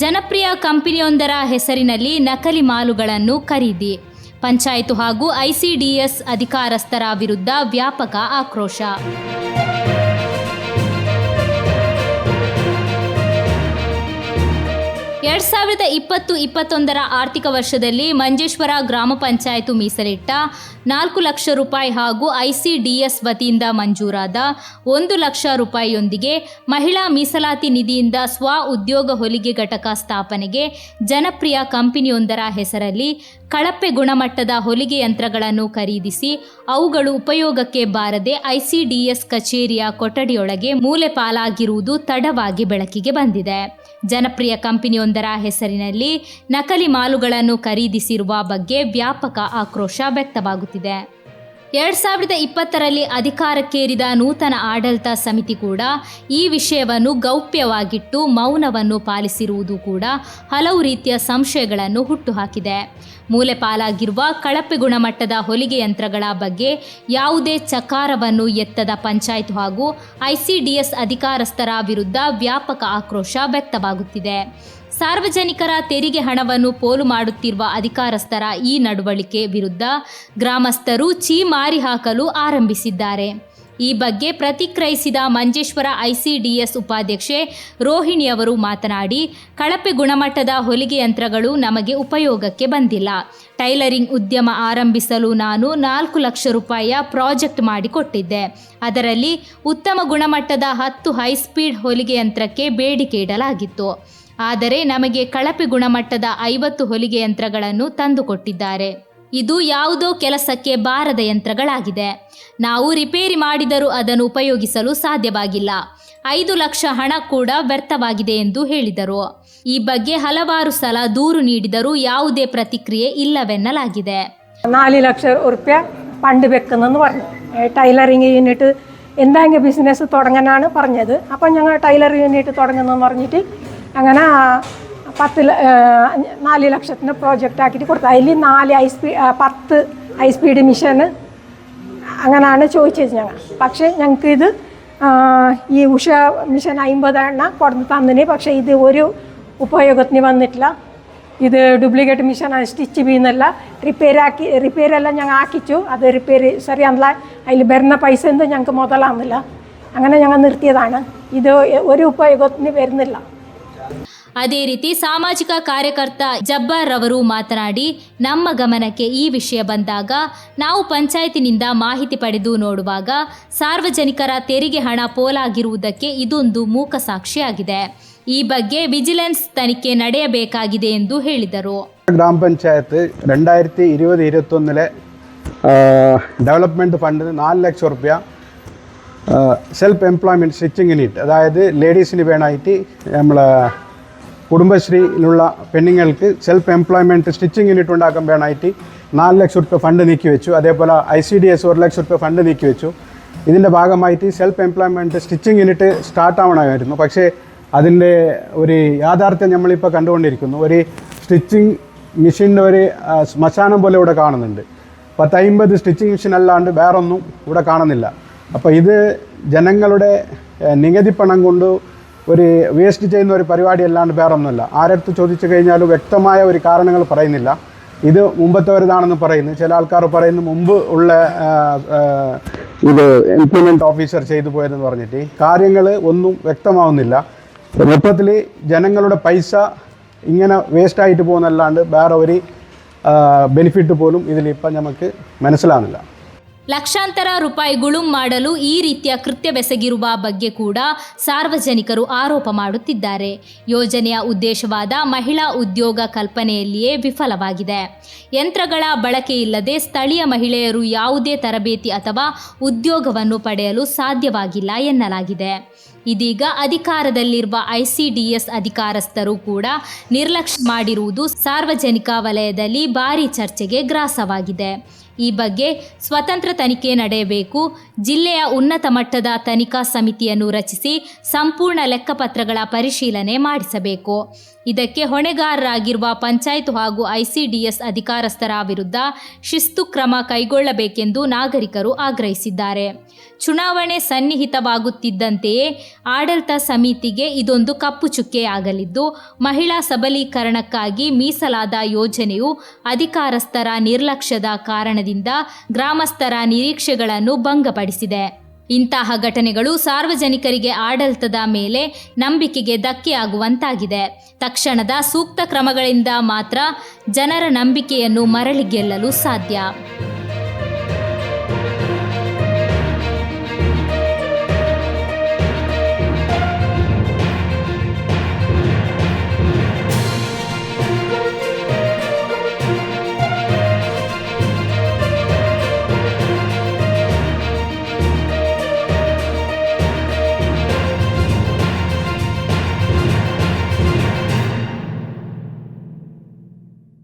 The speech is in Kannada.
ಜನಪ್ರಿಯ ಕಂಪನಿಯೊಂದರ ಹೆಸರಿನಲ್ಲಿ ನಕಲಿ ಮಾಲುಗಳನ್ನು ಖರೀದಿ. ಪಂಚಾಯತ್ ಹಾಗೂ ಐಸಿಡಿಎಸ್ ಅಧಿಕಾರಸ್ಥರ ವಿರುದ್ಧ ವ್ಯಾಪಕ ಆಕ್ರೋಶ. ಎರಡ್ ಸಾವಿರದ ಇಪ್ಪತ್ತು ಇಪ್ಪತ್ತೊಂದರ ಆರ್ಥಿಕ ವರ್ಷದಲ್ಲಿ ಮಂಜೇಶ್ವರ ಗ್ರಾಮ ಪಂಚಾಯತ್ ಮೀಸಲಿಟ್ಟ ನಾಲ್ಕು ಲಕ್ಷ ರೂಪಾಯಿ ಹಾಗೂ ಐಸಿಡಿಎಸ್ ವತಿಯಿಂದ ಮಂಜೂರಾದ ಒಂದು ಲಕ್ಷ ರೂಪಾಯಿಯೊಂದಿಗೆ ಮಹಿಳಾ ಮೀಸಲಾತಿ ನಿಧಿಯಿಂದ ಸ್ವ ಉದ್ಯೋಗ ಹೊಲಿಗೆ ಘಟಕ ಸ್ಥಾಪನೆಗೆ ಜನಪ್ರಿಯ ಕಂಪನಿಯೊಂದರ ಹೆಸರಲ್ಲಿ ಕಳಪೆ ಗುಣಮಟ್ಟದ ಹೊಲಿಗೆ ಯಂತ್ರಗಳನ್ನು ಖರೀದಿಸಿ ಅವುಗಳು ಉಪಯೋಗಕ್ಕೆ ಬಾರದೆ ಐಸಿಡಿಎಸ್ ಕಚೇರಿಯ ಕೊಠಡಿಯೊಳಗೆ ಮೂಲೆ ಪಾಲಾಗಿರುವುದು ತಡವಾಗಿ ಬೆಳಕಿಗೆ ಬಂದಿದೆ. ಜನಪ್ರಿಯ ಕಂಪನಿಯೊಂದರ ಹೆಸರಿನಲ್ಲಿ ನಕಲಿ ಮಾಲುಗಳನ್ನು ಖರೀದಿಸಿರುವ ಬಗ್ಗೆ ವ್ಯಾಪಕ ಆಕ್ರೋಶ ವ್ಯಕ್ತವಾಗುತ್ತಿದೆ. ಎರಡ್ ಸಾವಿರದ ಇಪ್ಪತ್ತರಲ್ಲಿ ಅಧಿಕಾರಕ್ಕೇರಿದ ನೂತನ ಆಡಳಿತ ಸಮಿತಿ ಕೂಡ ಈ ವಿಷಯವನ್ನು ಗೌಪ್ಯವಾಗಿಟ್ಟು ಮೌನವನ್ನು ಪಾಲಿಸಿರುವುದು ಕೂಡ ಹಲವು ರೀತಿಯ ಸಂಶಯಗಳನ್ನು ಹುಟ್ಟುಹಾಕಿದೆ. ಮೂಲೆ ಪಾಲಾಗಿರುವ ಕಳಪೆ ಗುಣಮಟ್ಟದ ಹೊಲಿಗೆ ಯಂತ್ರಗಳ ಬಗ್ಗೆ ಯಾವುದೇ ಚಕಾರವನ್ನು ಎತ್ತದ ಪಂಚಾಯತ್ ಹಾಗೂ ಐಸಿಡಿಎಸ್ ಅಧಿಕಾರಸ್ಥರ ವಿರುದ್ಧ ವ್ಯಾಪಕ ಆಕ್ರೋಶ ವ್ಯಕ್ತವಾಗುತ್ತಿದೆ. ಸಾರ್ವಜನಿಕರ ತೆರಿಗೆ ಹಣವನ್ನು ಪೋಲು ಮಾಡುತ್ತಿರುವ ಅಧಿಕಾರಸ್ಥರ ಈ ನಡವಳಿಕೆ ವಿರುದ್ಧ ಗ್ರಾಮಸ್ಥರು ಚೀಮಾರಿ ಹಾಕಲು ಆರಂಭಿಸಿದ್ದಾರೆ. ಈ ಬಗ್ಗೆ ಪ್ರತಿಕ್ರಿಯಿಸಿದ ಮಂಜೇಶ್ವರ ಐಸಿಡಿಎಸ್ ಉಪಾಧ್ಯಕ್ಷೆ ರೋಹಿಣಿಯವರು ಮಾತನಾಡಿ, ಕಳಪೆ ಗುಣಮಟ್ಟದ ಹೊಲಿಗೆ ಯಂತ್ರಗಳು ನಮಗೆ ಉಪಯೋಗಕ್ಕೆ ಬಂದಿಲ್ಲ. ಟೈಲರಿಂಗ್ ಉದ್ಯಮ ಆರಂಭಿಸಲು ನಾನು ನಾಲ್ಕು ಲಕ್ಷ ರೂಪಾಯಿಯ ಪ್ರಾಜೆಕ್ಟ್ ಮಾಡಿಕೊಟ್ಟಿದ್ದೆ. ಅದರಲ್ಲಿ ಉತ್ತಮ ಗುಣಮಟ್ಟದ ಹತ್ತು ಹೈಸ್ಪೀಡ್ ಹೊಲಿಗೆ ಯಂತ್ರಕ್ಕೆ ಬೇಡಿಕೆ ಇಡಲಾಗಿತ್ತು. ಆದರೆ ನಮಗೆ ಕಳಪೆ ಗುಣಮಟ್ಟದ ಐವತ್ತು ಹೊಲಿಗೆ ಯಂತ್ರಗಳನ್ನು ತಂದುಕೊಟ್ಟಿದ್ದಾರೆ. ಇದು ಯಾವುದೋ ಕೆಲಸಕ್ಕೆ ಬಾರದ ಯಂತ್ರಗಳಾಗಿದೆ. ನಾವು ರಿಪೇರಿ ಮಾಡಿದರೂ ಅದನ್ನು ಉಪಯೋಗಿಸಲು ಸಾಧ್ಯವಾಗಿಲ್ಲ. ಐದು ಲಕ್ಷ ಹಣ ಕೂಡ ವ್ಯರ್ಥವಾಗಿದೆ ಎಂದು ಹೇಳಿದರು. ಈ ಬಗ್ಗೆ ಹಲವಾರು ಸಲ ದೂರು ನೀಡಿದರೂ ಯಾವುದೇ ಪ್ರತಿಕ್ರಿಯೆ ಇಲ್ಲವೆನ್ನಲಾಗಿದೆ. ನಾಲ್ಕು ಲಕ್ಷ ರೂಪಾಯಿ ಪಂಡ್ വെക്കുന്നെന്ന് പറഞ്ഞു. ഏ, ടൈലറിങ് യൂണിറ്റ് ಬಿಸ್ನೆಸ್ ബിസിനസ് ಪರಂಜದು പറഞ്ഞത്. ಟೈಲರ್ ಯೂನಿಟ್ ടൈലർ ಪರಂಜಿಟ್ಟು അങ്ങനെ പത്ത് നാല് ലക്ഷത്തിന് പ്രോജക്റ്റ് ആക്കിയിട്ട് കൊടുത്തു അതിൽ നാല് ഹൈ സ്പീഡ് പത്ത് ഹൈ സ്പീഡ് മിഷന് അങ്ങനെയാണ് ചോദിച്ചത് ഞങ്ങൾ. പക്ഷേ ഞങ്ങൾക്ക് ഇത് ഈ ഉഷ മിഷൻ അമ്പത് എണ്ണ കൊടുത്ത് തന്നിന്. പക്ഷേ ഇത് ഒരു ഉപയോഗത്തിന് വന്നിട്ടില്ല. ഇത് ഡ്യൂപ്ലിക്കേറ്റ് മിഷൻ സ്റ്റിച്ച് ചെയ്യുന്നില്ല റിപ്പയർ ആക്കി റിപ്പയർ എല്ലാം ഞങ്ങൾ ആക്കിച്ചു. അത് റിപ്പയർ ശരിയാന്നില്ല അതിൽ വരുന്ന പൈസ എന്തും ഞങ്ങൾക്ക് മുതലാവുന്നില്ല. അങ്ങനെ ഞങ്ങൾ നിർത്തിയതാണ്. ഇത് ഒരു ഉപയോഗത്തിന് വരുന്നില്ല. ಅದೇ ರೀತಿ ಸಾಮಾಜಿಕ ಕಾರ್ಯಕರ್ತ ಜಬ್ಬಾರ್ ಅವರು ಮಾತನಾಡಿ ನಮ್ಮ ಗಮನಕ್ಕೆ ಈ ವಿಷಯ ಬಂದಾಗ ನಾವು ಪಂಚಾಯತಿನಿಂದ ಮಾಹಿತಿ ಪಡೆದು ನೋಡುವಾಗ ಸಾರ್ವಜನಿಕರ ತೆರಿಗೆ ಹಣ ಪೋಲಾಗಿರುವುದಕ್ಕೆ ಇದೊಂದು ಮೂಕ ಸಾಕ್ಷಿಯಾಗಿದೆ ಈ ಬಗ್ಗೆ ವಿಜಿಲೆನ್ಸ್ ತನಿಖೆ ನಡೆಯಬೇಕಾಗಿದೆ ಎಂದು ಹೇಳಿದರು ഗ്രാമ പഞ്ചായത്ത് രണ്ടായിരത്തി ഇരുപത് ഇരുപത്തൊന്നിലെ ഡെവലപ്മെൻറ്റ് ഫണ്ടിന് നാല് ലക്ഷം റുപ്യ സെൽഫ് എംപ്ലോയ്മെൻറ്റ് സ്റ്റിച്ചിങ് യൂണിറ്റ് അതായത് ലേഡീസിന് വേണമായിട്ട് നമ്മളെ കുടുംബശ്രീയിലുള്ള പെണ്ണുങ്ങൾക്ക് സെൽഫ് എംപ്ലോയ്മെന്റ് സ്റ്റിച്ചിങ് യൂണിറ്റ് ഉണ്ടാക്കാൻ വേണമായിട്ട് നാല് ലക്ഷം റുപ്യ ഫണ്ട് നീക്കി വെച്ചു. അതേപോലെ ഐ സി ഡി എസ് ഒരു ലക്ഷം റുപ്യ ഫണ്ട് നീക്കി വെച്ചു. ഇതിന്റെ ഭാഗമായിട്ട് self employment stitching unit start ആവണമായിരുന്നു. പക്ഷേ അതിന്റെ ഒരു യാഥാർത്ഥ്യം നമ്മളിപ്പോൾ കണ്ടുകൊണ്ടിരിക്കുന്നു. ഒരു സ്റ്റിച്ചിങ് മെഷീന്റെ ഒരു ശ്മശാനം പോലെ ഇവിടെ കാണുന്നുണ്ട്. പത്തമ്പത് സ്റ്റിച്ചിങ് മെഷീൻ അല്ലാണ്ട് വേറൊന്നും ഇവിടെ കാണുന്നില്ല. അപ്പോൾ ഇത് ജനങ്ങളുടെ നികുതി പണം കൊണ്ട് ഒരു വേസ്റ്റ് ചെയ്യുന്ന ഒരു പരിപാടി അല്ലാണ്ട് വേറൊന്നുമല്ല. ആരടുത്ത് ചോദിച്ചു കഴിഞ്ഞാലും വ്യക്തമായ ഒരു കാരണങ്ങൾ പറയുന്നില്ല. ഇത് മുമ്പത്തെ ഒരിതാണെന്ന് പറയുന്നു. ചില ആൾക്കാർ പറയുന്നു മുമ്പ് ഉള്ള ഇത് ഇംപ്ലിമെന്റ് ഓഫീസർ ചെയ്തു പോയതെന്ന് പറഞ്ഞിട്ട്. കാര്യങ്ങൾ ഒന്നും വ്യക്തമാവുന്നില്ല. മൊത്തത്തിൽ ജനങ്ങളുടെ പൈസ ഇങ്ങനെ വേസ്റ്റായിട്ട് പോകുന്നല്ലാണ്ട് വേറെ ഒരു ബെനിഫിറ്റ് പോലും ഇതിലിപ്പം നമുക്ക് മനസ്സിലാകുന്നില്ല ಲಕ್ಷಾಂತರ ರೂಪಾಯಿ ಗುಳುಂ ಮಾಡಲು ಈ ರೀತಿಯ ಕೃತ್ಯವೆಸಗಿರುವ ಬಗ್ಗೆ ಕೂಡ ಸಾರ್ವಜನಿಕರು ಆರೋಪ ಮಾಡುತ್ತಿದ್ದಾರೆ. ಯೋಜನೆಯ ಉದ್ದೇಶವಾದ ಮಹಿಳಾ ಉದ್ಯೋಗ ಕಲ್ಪನೆಯಲ್ಲಿಯೇ ವಿಫಲವಾಗಿದೆ. ಯಂತ್ರಗಳ ಬಳಕೆ ಇಲ್ಲದೆ ಸ್ಥಳೀಯ ಮಹಿಳೆಯರು ಯಾವುದೇ ತರಬೇತಿ ಅಥವಾ ಉದ್ಯೋಗವನ್ನು ಪಡೆಯಲು ಸಾಧ್ಯವಾಗಿಲ್ಲ ಎನ್ನಲಾಗಿದೆ. ಇದೀಗ ಅಧಿಕಾರದಲ್ಲಿರುವ ಐಸಿಡಿಎಸ್ ಅಧಿಕಾರಸ್ಥರು ಕೂಡ ನಿರ್ಲಕ್ಷ್ಯ ಮಾಡಿರುವುದು ಸಾರ್ವಜನಿಕ ವಲಯದಲ್ಲಿ ಭಾರಿ ಚರ್ಚೆಗೆ ಗ್ರಾಸವಾಗಿದೆ. ಈ ಬಗ್ಗೆ ಸ್ವತಂತ್ರ ತನಿಖೆ ನಡೆಯಬೇಕು. ಜಿಲ್ಲೆಯ ಉನ್ನತ ಮಟ್ಟದ ತನಿಖಾ ಸಮಿತಿಯನ್ನು ರಚಿಸಿ ಸಂಪೂರ್ಣ ಲೆಕ್ಕಪತ್ರಗಳ ಪರಿಶೀಲನೆ ಮಾಡಿಸಬೇಕು. ಇದಕ್ಕೆ ಹೊಣೆಗಾರರಾಗಿರುವ ಪಂಚಾಯತ್ ಹಾಗೂ ಐಸಿಡಿಎಸ್ ಅಧಿಕಾರಸ್ಥರ ವಿರುದ್ಧ ಶಿಸ್ತು ಕ್ರಮ ಕೈಗೊಳ್ಳಬೇಕೆಂದು ನಾಗರಿಕರು ಆಗ್ರಹಿಸಿದ್ದಾರೆ. ಚುನಾವಣೆ ಸನ್ನಿಹಿತವಾಗುತ್ತಿದ್ದಂತೆಯೇ ಆಡಳಿತ ಸಮಿತಿಗೆ ಇದೊಂದು ಕಪ್ಪು ಚುಕ್ಕೆಯಾಗಲಿದ್ದು ಮಹಿಳಾ ಸಬಲೀಕರಣಕ್ಕಾಗಿ ಮೀಸಲಾದ ಯೋಜನೆಯು ಅಧಿಕಾರಸ್ಥರ ನಿರ್ಲಕ್ಷ್ಯದ ಕಾರಣದಿಂದ ಗ್ರಾಮಸ್ಥರ ನಿರೀಕ್ಷೆಗಳನ್ನು ಭಂಗಪಡಿಸಿದೆ. ಇಂತಹ ಘಟನೆಗಳು ಸಾರ್ವಜನಿಕರಿಗೆ ಆಡಳಿತದ ಮೇಲೆ ನಂಬಿಕೆಗೆ ಧಕ್ಕೆಯಾಗುವಂತಾಗಿದೆ. ತಕ್ಷಣದ ಸೂಕ್ತ ಕ್ರಮಗಳಿಂದ ಮಾತ್ರ ಜನರ ನಂಬಿಕೆಯನ್ನು ಮರಳಿ ಗೆಲ್ಲಲು ಸಾಧ್ಯ.